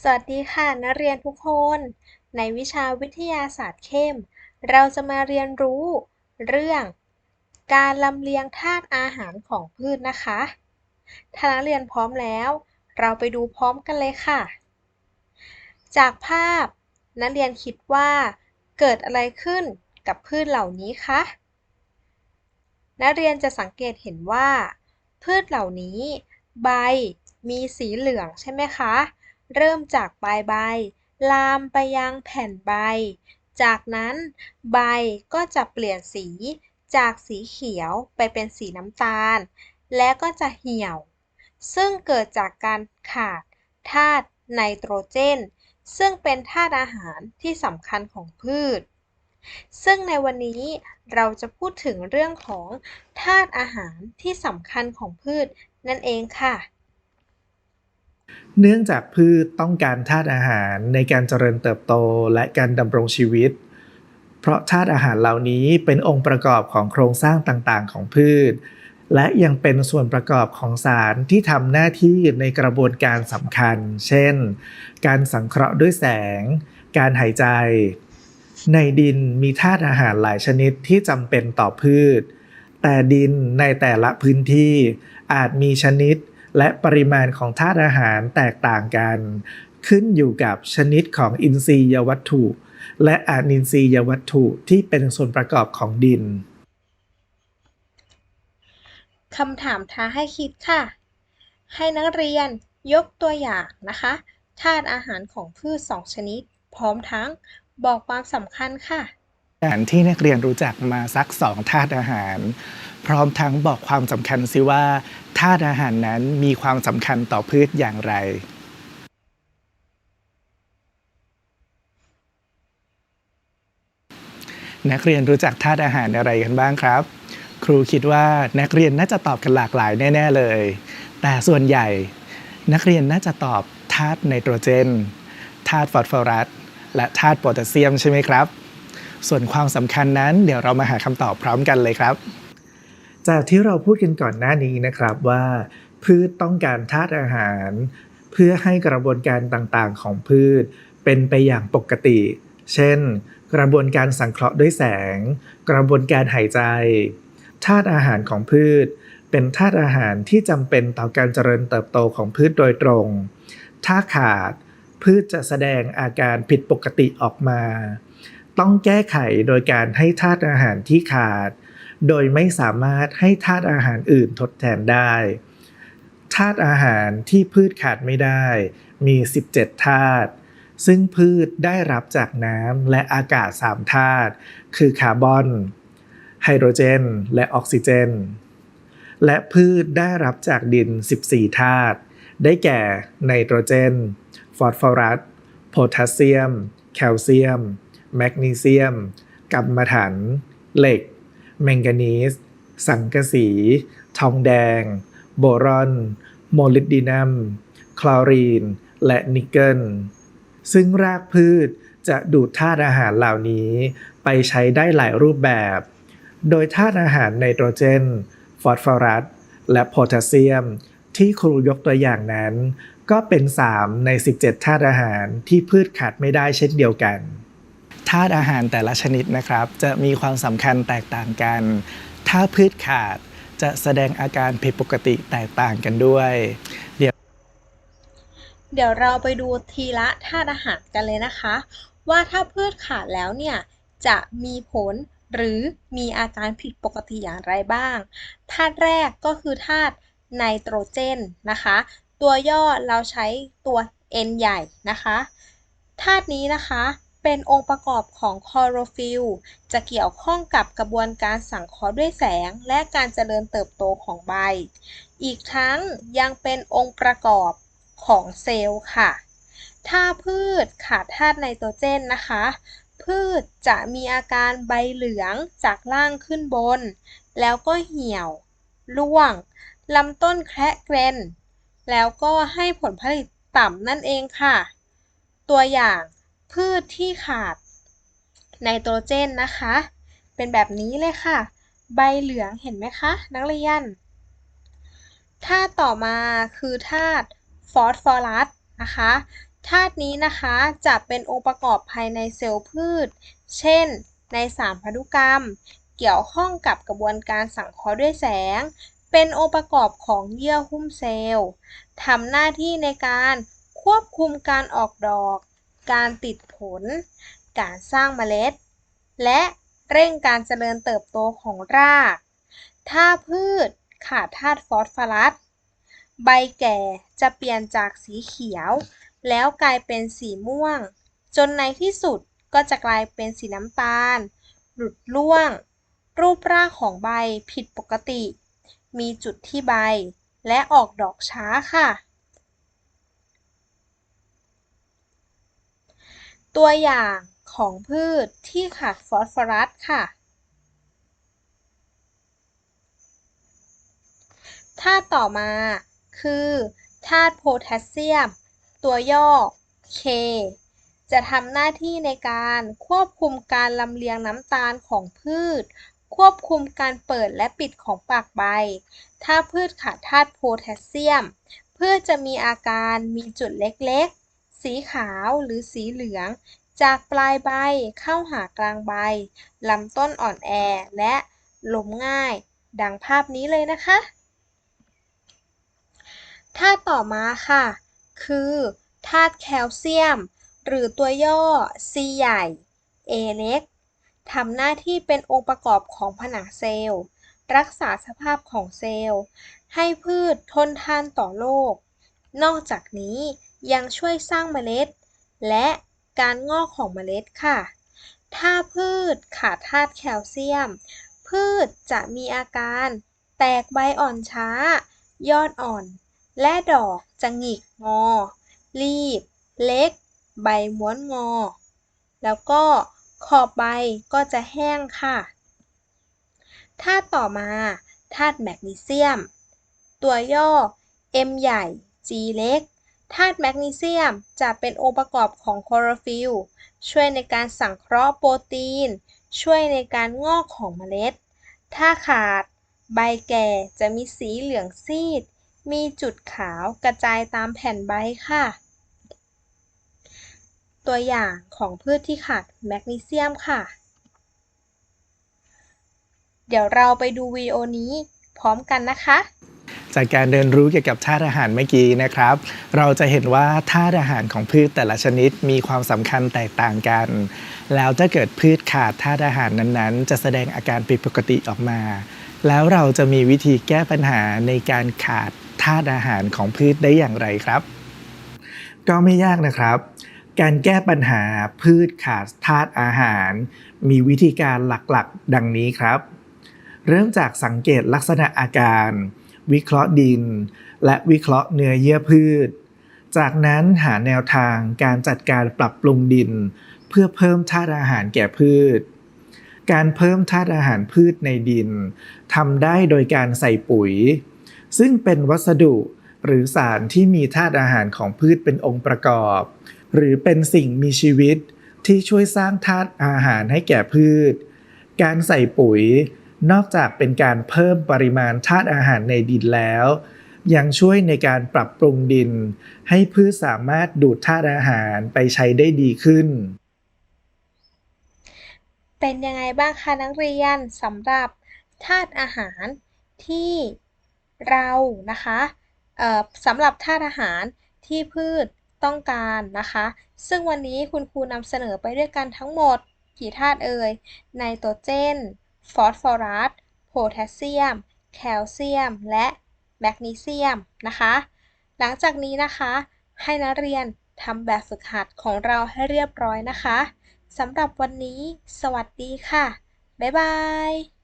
สวัสดีค่ะนักเรียนทุกคน ในวิชาวิทยาศาสตร์เข้ม เราจะมาเรียนรู้ เรื่อง การลำเลียงธาตุอาหารของพืชนะคะ ถ้านักเรียนพร้อมแล้ว เราไปดูพร้อมกันเลยค่ะ จากภาพ นักเรียนคิดว่าเกิดอะไรขึ้นกับพืชเหล่านี้คะนักเรียนจะสังเกตเห็นว่า พืชเหล่านี้ ใบมีสีเหลืองใช่ไหมคะ เริ่มจากปลายใบ ลามไปยังแผ่นใบ จากนั้นใบก็จะเปลี่ยนสี จากสีเขียวไปเป็นสีน้ำตาล และก็จะเหี่ยว ซึ่งเกิดจากการขาดธาตุไนโตรเจน ซึ่งเป็นธาตุอาหารที่สำคัญของพืช ซึ่งในวันนี้เราจะพูดถึงเรื่องของธาตุอาหารที่สำคัญของพืชนั่นเองค่ะ เนื่องจากพืชต้องการธาตุอาหารในการเจริญเติบโตและการดำรงชีวิต เพราะธาตุอาหารเหล่านี้เป็นองค์ประกอบของโครงสร้างต่างๆ ของพืช และยังเป็นส่วนประกอบของสารที่ทำหน้าที่ในกระบวนการสำคัญ เช่น การสังเคราะห์ด้วยแสง การหายใจ ในดินมีธาตุอาหารหลายชนิดที่จำเป็นต่อพืช แต่ดินในแต่ละพื้นที่อาจมีชนิด และปริมาณของธาตุอาหารแตกต่างกัน ขึ้นอยู่กับชนิดของอินทรียวัตถุ และอานินทรียวัตถุที่เป็นส่วนประกอบของดินคำถามท้าให้คิดค่ะ ให้นักเรียนยกตัวอย่างนะคะธาตุอาหารของพืชสองชนิด พร้อมทั้งบอกความสำคัญค่ะ การที่นักเรียนรู้จักมาสักสองธาตุอาหาร พร้อมทั้งบอกความสำคัญซิว่าธาตุอาหารนั้นมีความสำคัญต่อพืชอย่างไรนักเรียนรู้จักธาตุอาหารอะไรกันบ้างครับ ครูคิดว่านักเรียนน่าจะตอบกันหลากหลายแน่ ๆเลย แต่ส่วนใหญ่ นักเรียนน่าจะตอบธาตุไนโตรเจนธาตุฟอสฟอรัสและธาตุโพแทสเซียมใช่ไหมครับ ส่วนความสำคัญนั้นเดี๋ยวเรามาหาคำตอบพร้อมกันเลยครับ จากที่เราพูดกันก่อนหน้านี้นะครับว่า พืชต้องการธาตุอาหาร เพื่อให้กระบวนการต่างๆของพืช เป็นไปอย่างปกติ เช่น กระบวนการสังเคราะห์ด้วยแสง กระบวนการหายใจธาตุอาหารของพืช เป็นธาตุอาหารที่จำเป็นต่อการเจริญเติบโตของพืชโดยตรง ถ้าขาดพืชจะแสดงอาการผิดปกติออกมา ต้องแก้ไขโดยการให้ธาตุอาหารที่ขาด โดยไม่สามารถให้ธาตุอาหารอื่นทดแทนได้ธาตุอาหารที่พืชขาดไม่ได้ มี 17ธาตุซึ่งพืชได้รับจากน้ำและอากาศ3ธาตุคือคาร์บอน ไฮโดรเจน และออกซิเจน และพืชได้รับจากดิน 14ธาตุได้แก่ไนโตรเจน ฟอสฟอรัส โพแทสเซียม แคลเซียม แมกนีเซียมกัมมันถัน เหล็ก แมงกานีส สังกะสี ทองแดง โบรอน โมลิบดีนัม คลอรีน และนิกเกิล ซึ่งรากพืชจะดูดธาตุอาหารเหล่านี้ไปใช้ได้หลายรูปแบบ โดยธาตุอาหารไนโตรเจน ฟอสฟอรัส และโพแทสเซียม ที่ครูยกตัวอย่างนั้น ก็เป็น 3 ใน 17 ธาตุอาหารที่พืชขาดไม่ได้เช่นเดียวกัน ธาตุอาหารแต่ละชนิดนะครับ จะมีความสำคัญแตกต่างกัน ถ้าพืชขาดจะแสดงอาการผิดปกติแตกต่างกันด้วยเดี๋ยวเราไปดูทีละธาตุอาหารกันเลยนะคะ ว่าถ้าพืชขาดแล้วเนี่ยจะมีผลหรือมีอาการผิดปกติอย่างไรบ้าง ธาตุแรกก็คือธาตุไนโตรเจนนะคะ ตัวย่อเราใช้ตัว N ใหญ่นะคะ ธาตุนี้นะคะ เป็นองค์ประกอบของคลอโรฟิลล์ จะเกี่ยวข้องกับกระบวนการสังเคราะห์ด้วยแสง และการเจริญเติบโตของใบ อีกทั้งยังเป็นองค์ประกอบของเซลล์ค่ะ ถ้าพืชขาดธาตุไนโตรเจนนะคะ พืชจะมีอาการใบเหลืองจากล่างขึ้นบน แล้วก็เหี่ยว ร่วงลำต้นแคระเกรนแล้วก็ให้ผลผลิตต่ำนั่นเองค่ะ ตัวอย่าง พืชที่ขาดไนโตรเจนนะคะ เป็นแบบนี้เลยค่ะ ใบเหลืองเห็นไหมคะ นักเรียนธาตุต่อมาคือธาตุฟอสฟอรัสนะคะธาตุนี้นะคะจะเป็นองค์ประกอบภายในเซลล์พืช เช่น ในสารพันธุกรรม เกี่ยวข้องกับกระบวนการสังเคราะห์ด้วยแสง เป็นองค์ประกอบของเยื่อหุ้มเซลล์ทำหน้าที่ในการควบคุมการออกดอก การติดผล การสร้างเมล็ด และเร่งการเจริญเติบโตของราก ถ้าพืชขาดธาตุฟอสฟอรัส ใบแก่จะเปลี่ยนจากสีเขียว แล้วกลายเป็นสีม่วง จนในที่สุดก็จะกลายเป็นสีน้ำตาล หลุดร่วง รูปร่างของใบผิดปกติ มีจุดที่ใบ และออกดอกช้าค่ะ ตัวอย่างของพืชที่ขาดฟอสฟอรัสค่ะ ธาตุต่อมาคือธาตุโพแทสเซียม ตัวย่อ K จะทำหน้าที่ในการควบคุมการลำเลียงน้ำตาลของพืช ควบคุมการเปิดและปิดของปากใบ ถ้าพืชขาดธาตุโพแทสเซียม พืชจะมีอาการมีจุดเล็ก สีขาวหรือสีเหลือง จากปลายใบเข้าหากลางใบลำต้นอ่อนแอและล้มง่าย ดังภาพนี้เลยนะคะธาตุต่อมาค่ะ คือธาตุแคลเซียม หรือตัวย่อ C ใหญ่ A เล็กทำหน้าที่เป็นองค์ประกอบของผนังเซลล์ รักษาสภาพของเซลล์ ให้พืชทนทานต่อโรคนอกจากนี้ ยังช่วยสร้างเมล็ด และการงอกของเมล็ดค่ะ ถ้าพืชขาดธาตุแคลเซียม พืชจะมีอาการ แตกใบอ่อนช้า ยอดอ่อน และดอกจะหงิกงอ รีบ เล็ก ใบม้วนงอ แล้วก็ขอบใบก็จะแห้งค่ะธาตุต่อมาธาตุแมกนีเซียม ตัวย่อ M ใหญ่ G เล็ก ธาตุแมกนีเซียมจะเป็นองค์ประกอบของคลอโรฟิลล์ช่วยในการสังเคราะห์โปรตีน ช่วยในการงอกของเมล็ด ถ้าขาด ใบแก่จะมีสีเหลืองซีด มีจุดขาวกระจายตามแผ่นใบค่ะ ตัวอย่างของพืชที่ขาดแมกนีเซียมค่ะ เดี๋ยวเราไปดูวิดีโอนี้พร้อมกันนะคะ จากการเรียนรู้เกี่ยวกับธาตุอาหารเมื่อกี้นะครับ เราจะเห็นว่าธาตุอาหารของพืชแต่ละชนิดมีความสำคัญแตกต่างกัน แล้วถ้าเกิดพืชขาดธาตุอาหารนั้นๆ จะแสดงอาการผิดปกติออกมา แล้วเราจะมีวิธีแก้ปัญหาในการขาดธาตุอาหารของพืชได้อย่างไรครับ ก็ไม่ยากนะครับการแก้ปัญหาพืชขาดธาตุอาหาร มีวิธีการหลักๆ ดังนี้ครับ เริ่มจากสังเกตลักษณะอาการ วิเคราะห์ดิน และวิเคราะห์เนื้อเยื่อพืช จากนั้นหาแนวทางการจัดการปรับปรุงดิน เพื่อเพิ่มธาตุอาหารแก่พืช การเพิ่มธาตุอาหารพืชในดินทำได้โดยการใส่ปุ๋ย ซึ่งเป็นวัสดุหรือสารที่มีธาตุอาหารของพืชเป็นองค์ประกอบ หรือเป็นสิ่งมีชีวิตที่ช่วยสร้างธาตุอาหารให้แก่พืช การใส่ปุ๋ย นอกจากเป็นการเพิ่มปริมาณธาตุอาหารในดินแล้ว ยังช่วยในการปรับปรุงดิน ให้พืชสามารถดูดธาตุอาหารไปใช้ได้ดีขึ้น เป็นยังไงบ้างคะนักเรียนสำหรับธาตุอาหารที่เรานะคะสำหรับธาตุอาหารที่พืชต้องการนะคะ ซึ่งวันนี้คุณครูนำเสนอไปด้วยกันทั้งหมดกี่ธาตุเอ่ยไนโตรเจน ฟอสฟอรัส โพแทสเซียม แคลเซียม และแมกนีเซียมนะคะ หลังจากนี้นะคะ ให้นักเรียนทำแบบฝึกหัดของเราให้เรียบร้อยนะคะสำหรับวันนี้ สวัสดีค่ะ บ๊ายบาย